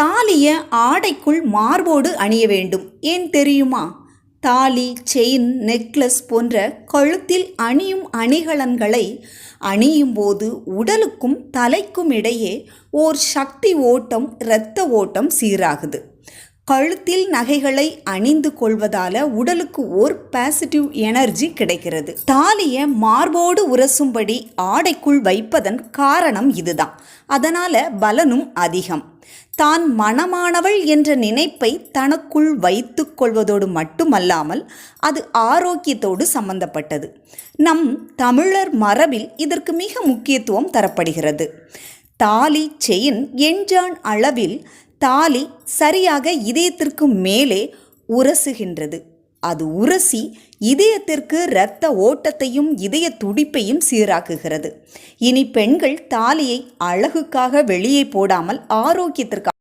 தாலிய ஆடைக்குள் மார்போடு அணிய வேண்டும். ஏன் தெரியுமா? தாலி செயின் நெக்லஸ் போன்ற கழுத்தில் அணியும் அணிகலன்களை அணியும் போது உடலுக்கும் தலைக்கும் இடையே ஓர் சக்தி ஓட்டம் இரத்த ஓட்டம் சீராகுது. கழுத்தில் நகைகளை அணிந்து கொள்வதால உடலுக்கு ஓர் பாசிட்டிவ் எனர்ஜி கிடைக்கிறது. தாலியை மார்போடு உரசும்படி ஆடைக்குள் வைப்பதன் காரணம் இதுதான். அதனால பலனும் அதிகம். தான் மனமானவள் என்ற நினைப்பை தனக்குள் வைத்து கொள்வதோடு மட்டுமல்லாமல் அது ஆரோக்கியத்தோடு சம்பந்தப்பட்டது. நம் தமிழர் மரபில் இதற்கு மிக முக்கியத்துவம் தரப்படுகிறது. தாலி செயின் எஞ்சான் அளவில் தாலி சரியாக இதயத்திற்கு மேலே உரசுகின்றது. அது உரசி இதயத்திற்கு இரத்த ஓட்டத்தையும் இதய துடிப்பையும் சீராக்குகிறது. இனி பெண்கள் தாலியை அழகுக்காக வெளியே போடாமல் ஆரோக்கியத்திற்காக